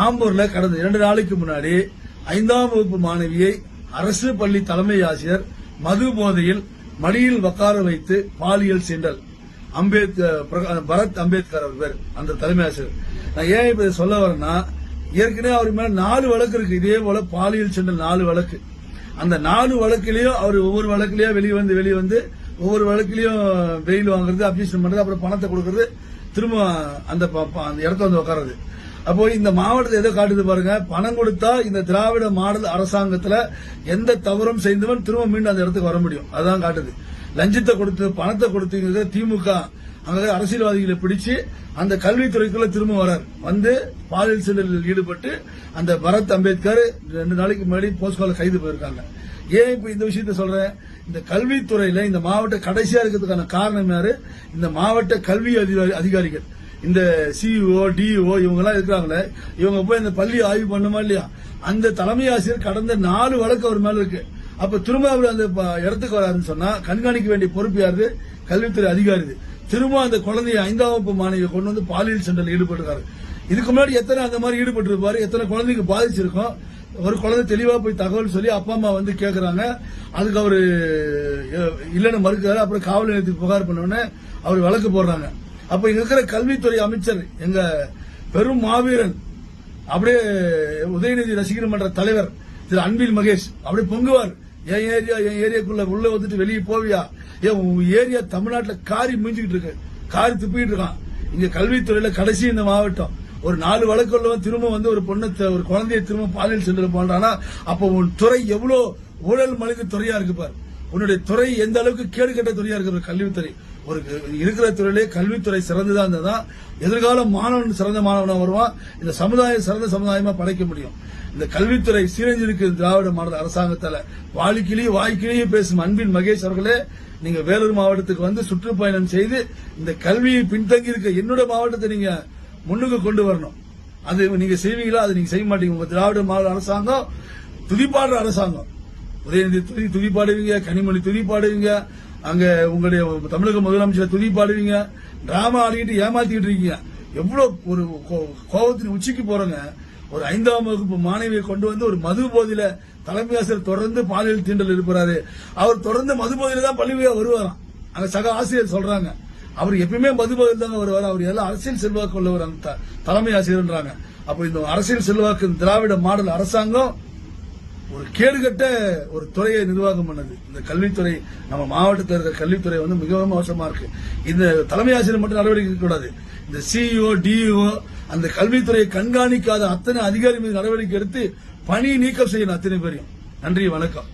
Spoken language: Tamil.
ஆம்பூர்ல கடந்த இரண்டு நாளைக்கு முன்னாடி ஐந்தாம் வகுப்பு மாணவியை அரசு பள்ளி தலைமை ஆசிரியர் மது போதையில் மடியில் உட்கார வைத்து பாலியல் சீண்டல். அம்பேத்கர் பரத் அம்பேத்கர் அவர் பேர் அந்த தலைமை ஆசிரியர். நான் ஏன் இப்ப சொல்ல வரேன்னா ஏற்கனவே அவர் மேல நாலு வழக்கு இருக்கு. இதே போல பாலியல் சீண்டல் நாலு வழக்கு. அந்த நாலு வழக்கிலையும் அவர் ஒவ்வொரு வழக்கிலையும் வெளியே வந்து வெளியே வந்து ஒவ்வொரு வழக்கிலையும் பெயில் வாங்குறது அப்ஜெக்ஷன் பண்றது அப்புறம் பணத்தை கொடுக்கறது திரும்ப அந்த ப- ப- அந்த இடத்த வந்து உட்கார்றது அப்போ இந்த மாவட்டத்தை எதை காட்டுது பாருங்க. பணம் கொடுத்தா இந்த திராவிட மாடல் அரசாங்கத்துல எந்த தவறும் செய்தவன் திரும்ப மீண்டும் அந்த இடத்துக்கு வர முடியும். அதுதான் காட்டுது. லஞ்சத்தை கொடுத்து பணத்தை கொடுத்துங்கிறத திமுக. அங்க அரசியல்வாதிகளை பிடிச்சு அந்த கல்வித்துறைக்குள்ள திரும்ப வரார். வந்து பாலியல் சீண்டலில் ஈடுபட்டு அந்த பரத் அம்பேத்கர் ரெண்டு நாளைக்கு முன்னாடி போஸ்கோல கைது போயிருக்காங்க. ஏன் இப்ப இந்த விஷயத்த சொல்றேன்? இந்த கல்வித்துறையில இந்த மாவட்ட கடைசியா இருக்கிறதுக்கான காரணம் யாரு? இந்த மாவட்ட கல்வி அதிகாரி- அதிகாரிகள். இந்த சிஇஓ டிஇஓ இவங்க எல்லாம் இருக்கிறாங்களே இவங்க போய் இந்த பள்ளி ஆய்வு பண்ணுமா இல்லையா? அந்த தலைமை ஆசிரியர் கடந்த நாலு வழக்கு அவர் மேல இருக்கு. அப்ப திரும்ப அவர் அந்த ப- இடத்துக்கு வராருன்னு சொன்னா கண்காணிக்க வேண்டிய பொறுப்பு யாரு கல்வித்துறை அதிகாரி இது. திரும்ப அந்த குழந்தைய ஐந்தாம் வகுப்பு மாணவியை கொண்டு வந்து பாலியல் சண்டையில் ஈடுபட்டிருக்காரு. இதுக்கு முன்னாடி எத்தனை அந்த மாதிரி ஈடுபட்டு இருப்பாரு எத்தனை குழந்தைக்கு பாதிச்சிருக்கும்? ஒரு குழந்தை தெளிவா போய் தகவல் சொல்லி அப்பா அம்மா வந்து கேக்குறாங்க. அதுக்கு அவரு இல்லைன்னு மறுக்கிறாரு. அப்புறம் காவல் நிலையத்துக்கு புகார் பண்ண அவர் வழக்கு போடுறாங்க. அப்ப இங்க இருக்கிற கல்வித்துறை அமைச்சர் எங்க பெரும் மாவீரன் அப்படியே உதயநிதி ரசிகர் மன்ற தலைவர் திரு அன்பில் மகேஷ் அப்படியே பொங்குவார். என் ஏரியா என் ஏரியாக்குள்ள உள்ள வந்துட்டு வெளியே போவியா? ஏன் உன் ஏரியா தமிழ்நாட்டில் காரி முடிஞ்சுக்கிட்டு இருக்கு. காரி துப்பிக்கிட்டு இருக்கான். இங்க கல்வித்துறையில கடைசி இந்த மாவட்டம். ஒரு நாலு வழக்குள்ளவன் திரும்ப வந்து ஒரு பொண்ணு ஒரு குழந்தைய திரும்ப பாலியல் சென்று போன்றானா? அப்ப உன் துறை எவ்வளவு ஊழல் மனித துறையா இருக்கு பாரு. உன்னுடைய துறை எந்த அளவுக்கு கேடு கெட்ட துறையா இருக்கிற கல்வித்துறை. ஒரு இருக்கிற துறையிலே கல்வித்துறை சிறந்ததா இருந்ததா எதிர்கால மாணவன் சிறந்த மாணவனா வருவான். இந்த சமுதாயம் சிறந்த சமுதாயமா படைக்க முடியும். இந்த கல்வித்துறை சீரஞ்சிருக்கு திராவிட மாநில அரசாங்கத்தால. வாழ்க்கையிலேயே வாய்க்கிலேயே பேசும் அன்பின் மகேஷ் அவர்களே நீங்க வேலூர் மாவட்டத்துக்கு வந்து சுற்றுப்பயணம் செய்து இந்த கல்வியை பின்தங்கி இருக்க என்னோட மாவட்டத்தை நீங்க முன்னுக்கு கொண்டு வரணும். அது நீங்க செய்வீங்களா? அது நீங்க செய்ய மாட்டீங்க. உங்க திராவிட மாநில அரசாங்கம் துதிப்பாடுற அரசாங்கம். உதயநிதி துதி துதி பாடுவீங்க கனிமொழி துதி பாடுவீங்க அங்க உங்களுடைய தமிழக முதலமைச்சர் துதி பாடுவீங்க டிராமா ஆடிக்கிட்டு ஏமாத்திக்கிட்டு இருக்கீங்க. எவ்வளவு ஒரு கோ- கோபத்தின் உச்சிக்கு போறங்க. ஒரு ஐந்தாம் வகுப்பு மாணவியை கொண்டு வந்து ஒரு மது போதையில தலைமை ஆசிரியர் தொடர்ந்து பாலியல் தீண்டல் இருப்பாரு அவர் தொடர்ந்து மது போதையில தான் பள்ளியா வருவாராம். அங்க சக ஆசிரியர் சொல்றாங்க. அவர் எப்பயுமே மது போதையில் தாங்க வருவார். அவர் எல்லாம் அரசியல் செல்வாக்கு உள்ளவர் அந்த த- தலைமை ஆசிரியர்ன்றாங்க. அப்ப இந்த அரசியல் செல்வாக்கு திராவிட மாடல் அரசாங்கம் ஒரு கேடுகட்ட ஒரு துறையை நிர்வாகம் பண்ணது. இந்த கல்வித்துறை நம்ம மாவட்டத்தில் இருக்கிற கல்வித்துறை வந்து மிகவும் மோசமா இருக்கு. இந்த தலைமை ஆசிரியர் மட்டும் நடவடிக்கை கூடாது இந்த சிஇஓ டிஇஓ அந்த கல்வித்துறையை கண்காணிக்காத அத்தனை அதிகாரி மீது நடவடிக்கை எடுத்து பணி நீக்கம் செய்யணும் அத்தனை பேரையும். நன்றி வணக்கம்.